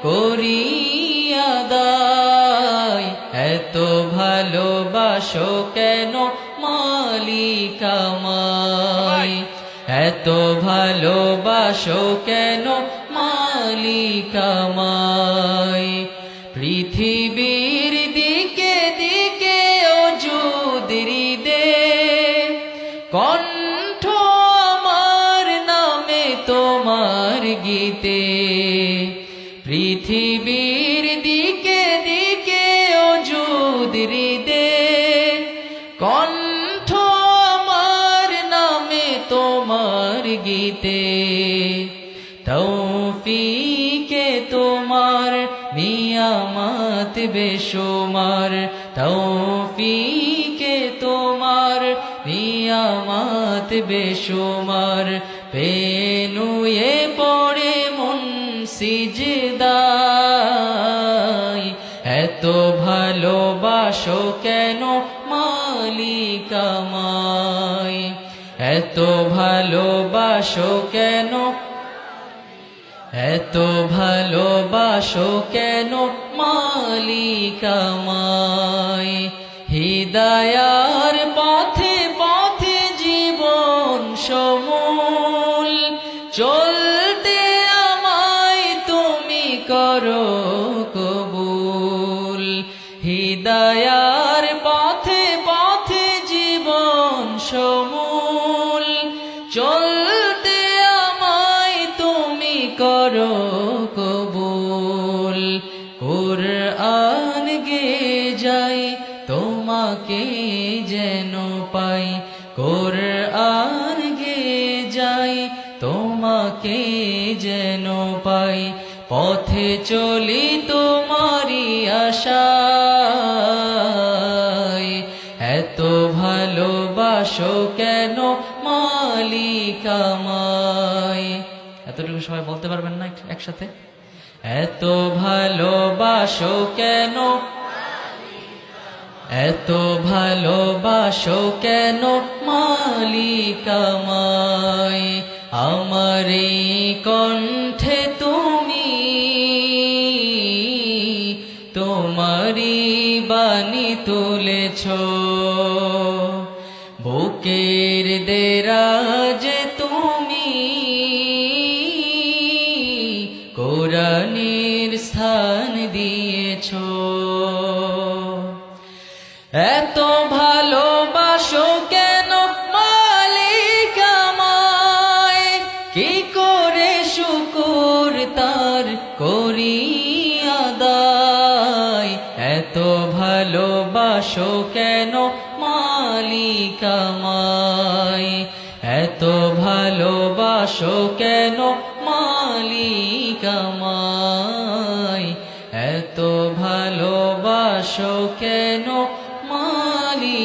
তার করি আদায় এত ভালোবাসো কেন মালিক আমায় এত ভালোবাসো কেন মালিক আমায় পৃথিবীর দিকে দিকে অজুদরি দে কণ্ঠ আমার নামে তোমার গীতে পৃথিবীর দিকে দিকে অজুদরি দে কণ্ঠ আমার নামে তোমার গীতে, তৌফিকে তোমার নিয়ামত বেশুমার, তৌফিকে তোমার নিয়ামত বেশুমার, পেনুয়ে পড়ে মন সিজদাই এত ভালোবাসো কেন মালিক আমায়? এত ভালোবাসো কেন? এত ভালোবাসো কেন মালিকামায় হৃদয়ার পথে পথে জীবন সমূল, চলতে আমায় তুমি করো করো কবুল। কোরআন গে যাই, তোমাকে যেন পাই। কোরআন গে যাই, তোমাকে যেন পাই। পথে চলি তোমারি আশা এত ভালোবাসো কেন মালিক আমায় এতটুকু সবাই বলতে পারবেন না একসাথে? এত ভালোবাসো কেন? এত ভালোবাসো কেন? মালিক আমায় আমার কণ্ঠে তুমি তোমারি বাণী তুলেছ। বুকের দেরাজে কোরআনের স্থান দিয়েছ। এত ভালোবাসো কেন মালিক আমায়? কি করে শুকুর তার করি আদায়? এত ভালোবাসো কেন মালিক আমায়? এত ভালোবাসো কেন কেন মালিকামা